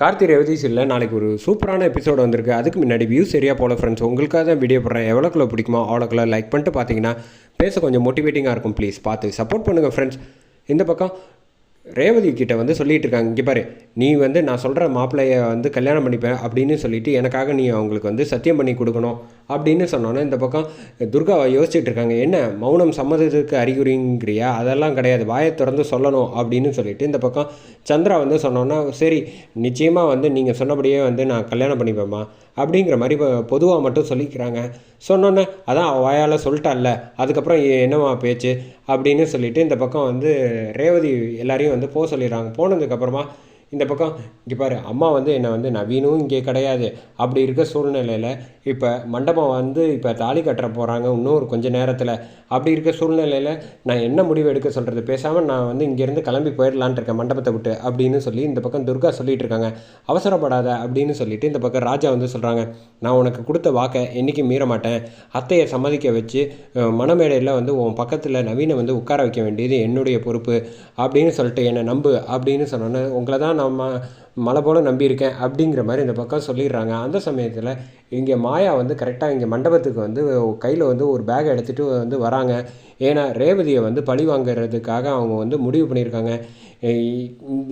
கார்த்தி ரேவதி இல்லை நாளைக்கு ஒரு சூப்பரான எபிசோடு வந்திருக்கு. அதுக்கு முன்னாடி வியூஸ் சரியாக போல ஃப்ரெண்ட்ஸ் உங்களுக்காக தான் வீடியோ போடுறேன். எவ்வளோக்குள்ள பிடிக்குமோ அவ்வளோக்குள்ள லைக் பண்ணிட்டு பார்த்தீங்கன்னா பேச கொஞ்சம் மோட்டிவேட்டிங்காக இருக்கும் ப்ளீஸ் பார்த்து சப்போர்ட் பண்ணுங்கள் ஃப்ரெண்ட்ஸ் இந்த பக்கம் ரேவதி கிட்ட வந்து சொல்லிட்டு இருக்காங்க இங்கே பாரு நீ வந்து நான் சொல்கிற மாப்பிள்ளையை வந்து கல்யாணம் பண்ணிப்பேன் அப்படின்னு சொல்லிட்டு எனக்காக நீ அவங்களுக்கு வந்து சத்தியம் பண்ணி கொடுக்கணும் அப்படின்னு சொன்னோன்னே இந்த பக்கம் துர்காவை யோசிச்சுட்டு இருக்காங்க. என்ன மௌனம் சம்மதத்துக்கு அறிகுறிங்கிறியா? அதெல்லாம் கிடையாது வாயை திறந்து சொல்லணும் அப்படின்னு சொல்லிட்டு இந்த பக்கம் சந்திரா வந்து சொன்னோன்னா சரி நிச்சயமாக வந்து நீங்கள் சொன்னபடியே வந்து நான் கல்யாணம் பண்ணிப்பேம்மா. அப்படிங்கிற மாதிரி பொதுவாக மட்டும் சொல்லிக்கிறாங்க. சொன்னோன்னே அதான் அவள் வாயால் சொல்லிட்டால அதுக்கப்புறம் என்னம்மா பேச்சு? அப்படின்னு சொல்லிட்டு இந்த பக்கம் வந்து ரேவதி எல்லாரையும் வந்து போக சொல்லிடுறாங்க. போனதுக்கப்புறமா இந்த பக்கம் இங்கே பாரு அம்மா வந்து என்னை வந்து நவீனும் இங்கே கிடையாது. அப்படி இருக்க சூழ்நிலையில் இப்போ மண்டபம் வந்து இப்போ தாலி கட்டுற போகிறாங்க இன்னும் ஒரு கொஞ்சம் நேரத்தில். அப்படி இருக்க சூழ்நிலையில் நான் என்ன முடிவு எடுக்க சொல்கிறது பேசாமல் நான் வந்து இங்கேருந்து கிளம்பி போயிடலான் இருக்கேன் மண்டபத்தை விட்டு. அப்படின்னு சொல்லி இந்த பக்கம் துர்கா சொல்லிகிட்டு இருக்காங்க. அவசரப்படாத அப்படின்னு சொல்லிட்டு இந்த பக்கம் ராஜா வந்து சொல்கிறாங்க நான் உனக்கு கொடுத்த வாக்கை என்றைக்கும் மீற மாட்டேன். அத்தையை சம்மதிக்க வச்சு மனமேடையில் மணமேடையில் வந்து உன் பக்கத்தில் நவீனை வந்து உட்கார வைக்க வேண்டியது என்னுடைய பொறுப்பு அப்படின்னு சொல்லிட்டு என்னை நம்பு அப்படின்னு சொன்னோன்னே உங்களை தான் நான் ம- மலை போல் நம்பியிருக்கேன் அப்படிங்கிற மாதிரி இந்த பக்கம் சொல்லிடுறாங்க. அந்த சமயத்தில் இங்கே மாயா வந்து கரெக்டாக இங்கே மண்டபத்துக்கு வந்து கையில் வந்து ஒரு பேக் எடுத்துகிட்டு வந்து வராங்க. ஏன்னா ரேவதியை வந்து பழி வாங்குறதுக்காக அவங்க வந்து முடிவு பண்ணியிருக்காங்க.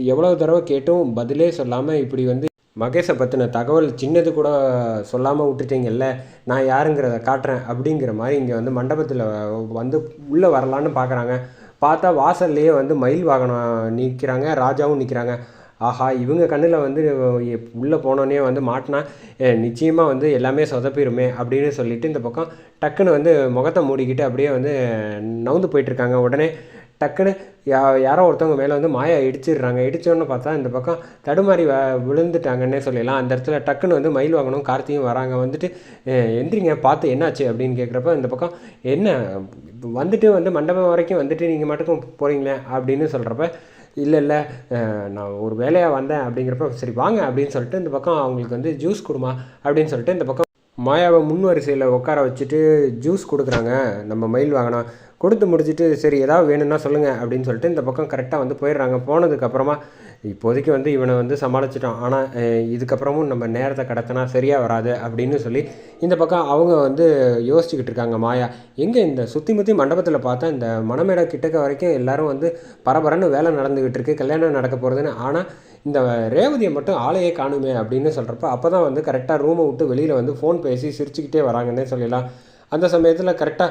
எவ்வளோ தடவை கேட்டும் பதிலே சொல்லாமல் இப்படி வந்து மகேஷை பற்றின தகவல் சின்னது கூட சொல்லாமல் விட்டுட்டீங்கல்ல நான் யாருங்கிறத காட்டுறேன் அப்படிங்கிற மாதிரி இங்கே வந்து மண்டபத்தில் வந்து உள்ளே வரலான்னு பார்க்குறாங்க பார்த்தா வாசல்லையே வந்து மயில் வாகனம் நிற்கிறாங்க ராஜாவும் நிற்கிறாங்க ஆஹா இவங்க கண்ணில் வந்து உள்ளே போனோடனே வந்து மாட்டினா நிச்சயமாக வந்து எல்லாமே சொதப்பிடுமே அப்படின்னு சொல்லிட்டு இந்த பக்கம் டக்குன்னு வந்து முகத்தை மூடிக்கிட்டு அப்படியே வந்து நவுந்து போயிட்டுருக்காங்க. உடனே டக்குன்னு யா யாரோ ஒருத்தவங்க மேலே வந்து மாயா இடிச்சிடுறாங்க. இடித்தோன்னு பார்த்தா இந்த பக்கம் தடுமாறி வ விழுந்துட்டாங்கன்னே சொல்லிடலாம் அந்த இடத்துல டக்குன்னு வந்து மயில் வாங்கணும் கார்த்தியும் வராங்க. வந்துட்டு எந்திரிங்க பார்த்து என்னாச்சு? அப்படின்னு கேட்குறப்ப இந்த பக்கம் என்ன? வந்துட்டு வந்து மண்டபம் வரைக்கும் வந்துட்டு நீங்கள் மட்டுக்கும் போகிறீங்களே அப்படின்னு சொல்கிறப்ப இல்லை இல்லை நான் ஒரு வேலையாக வந்தேன் அப்படிங்கிறப்ப சரி வாங்க அப்படின்னு சொல்லிட்டு இந்த பக்கம் அவங்களுக்கு வந்து ஜூஸ் கொடுமா அப்படின்னு சொல்லிட்டு இந்த பக்கம் மாயாவை முன் வரிசையில் உட்கார வச்சுட்டு ஜூஸ் கொடுக்குறாங்க. நம்ம மயில் வாங்கினா கொடுத்து முடிச்சுட்டு சரி ஏதாவது வேணும்னா சொல்லுங்கள் அப்படின்னு சொல்லிட்டு இந்த பக்கம் கரெக்டாக வந்து போயிடுறாங்க. போனதுக்கப்புறமா இப்போதைக்கு வந்து இவனை வந்து சமாளிச்சிட்டோம். ஆனால் இதுக்கப்புறமும் நம்ம நேரத்தை கடத்தினா சரியாக வராது அப்படின்னு சொல்லி இந்த பக்கம் அவங்க வந்து யோசிச்சுக்கிட்டு இருக்காங்க. மாயா எங்கே இந்த சுற்றி முற்றி மண்டபத்தில் பார்த்தா இந்த மணமேடை கிட்டக்க வரைக்கும் எல்லோரும் வந்து பரபரன்னு வேலை நடந்துக்கிட்டு இருக்குது கல்யாணம் நடக்க போகிறதுன்னு ஆனால் இந்த ரேவதியை மட்டும் ஆளையே காணுமே அப்படின்னு சொல்கிறப்ப அப்போ தான் வந்து கரெக்டாக ரூமை விட்டு வெளியில் வந்து ஃபோன் பேசி சிரிச்சுக்கிட்டே வராங்கன்னே சொல்லலாம். அந்த சமயத்தில் கரெக்டாக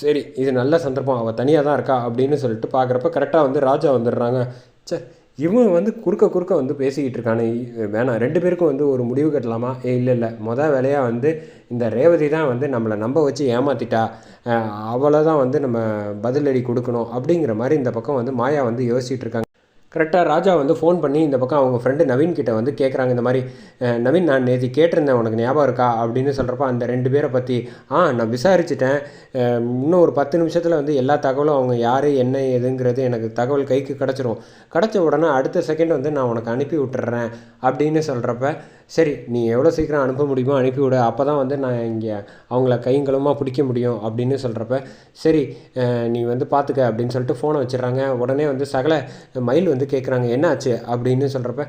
சரி இது நல்ல சந்தர்ப்பம் அவள் தனியாக தான் இருக்கா அப்படின்னு சொல்லிட்டு பார்க்குறப்ப கரெக்டாக வந்து ராஜா வந்துடுறாங்க. ச்சே இவன் வந்து குறுக்க குறுக்க வந்து பேசிக்கிட்டு இருக்கானே. வேணாம் ரெண்டு பேருக்கும் வந்து ஒரு முடிவு கட்டலாமா? ஏ இல்லை இல்லை. மொதல் வேலையாக வந்து இந்த ரேவதி தான் வந்து நம்மளை நம்ப வச்சு ஏமாத்திட்டா. அவளை தான் வந்து நம்ம பதிலடி கொடுக்கணும் அப்படிங்கிற மாதிரி இந்த பக்கம் வந்து மாயா வந்து யோசிச்சுட்டு இருக்காங்க. கரெக்டாக ராஜா வந்து ஃபோன் பண்ணி இந்த பக்கம் அவங்க ஃப்ரெண்டு நவீன் கிட்ட வந்து கேட்குறாங்க இந்த மாதிரி நவீன் நான் நேற்று கேட்டிருந்தேன் உனக்கு ஞாபகம் இருக்கா? அப்படின்னு சொல்கிறப்ப அந்த ரெண்டு பேரை பற்றி ஆ நான் விசாரிச்சிட்டேன். இன்னும் ஒரு பத்து நிமிஷத்தில் வந்து எல்லா தகவலும் அவங்க யார் என்ன ஏதுங்கிறது எனக்கு தகவல் கைக்கு கிடச்சிரும். கிடச்ச உடனே அடுத்த செகண்ட் வந்து நான் உனக்கு அனுப்பி விட்டுறேன் அப்படின்னு சொல்கிறப்ப சரி நீ எவ்வளோ சீக்கிரம் அனுப்ப முடியுமோ அனுப்பிவிடு அப்போ தான் வந்து நான் இங்கே அவங்கள கைங்களுமாக பிடிக்க முடியும் அப்படின்னு சொல்கிறப்ப சரி நீ வந்து பார்த்துக்க அப்படின்னு சொல்லிட்டு ஃபோனை வச்சிடுறாங்க. உடனே வந்து சகல மயில் வந்து கேட்குறாங்க என்னாச்சு? அப்படின்னு சொல்கிறப்ப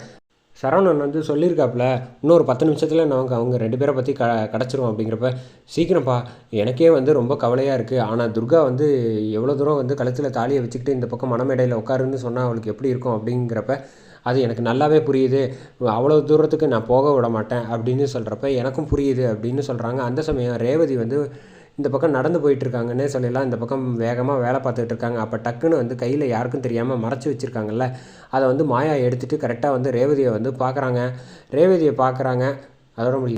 சரவணன் வந்து சொல்லியிருக்காப்புல இன்னொரு பத்து நிமிஷத்தில் நமக்கு அவங்க ரெண்டு பேரை பற்றி க கிடச்சிரும் அப்படிங்கிறப்ப சீக்கிரம்ப்பா எனக்கே வந்து ரொம்ப கவலையாக இருக்குது ஆனால் துர்கா வந்து எவ்வளோ தூரம் வந்து கழுத்தில் தாலியை வச்சுக்கிட்டு இந்த பக்கம் மனமேடையில் உட்காருன்னு சொன்னால் அவளுக்கு எப்படி இருக்கும்? அப்படிங்கிறப்ப அது எனக்கு நல்லாவே புரியுது. அவ்வளோ தூரத்துக்கு நான் போக விட மாட்டேன். அப்படின்னு சொல்கிறப்ப எனக்கும் புரியுது. அப்படின்னு சொல்கிறாங்க அந்த சமயம் ரேவதி வந்து இந்த பக்கம் நடந்து போயிட்டு இருக்காங்கன்னே சொல்லலாம். இந்த பக்கம் வேகமாக வேலை பார்த்துட்டு இருக்காங்க அப்போ டக்குன்னு வந்து கையில் யாருக்கும் தெரியாமல் மறைச்சி வச்சுருக்காங்கல்ல. அதை வந்து மாயா எடுத்துகிட்டு கரெக்டாக வந்து ரேவதியை வந்து பார்க்குறாங்க. ரேவதியை பார்க்குறாங்க. அதோட முடியும்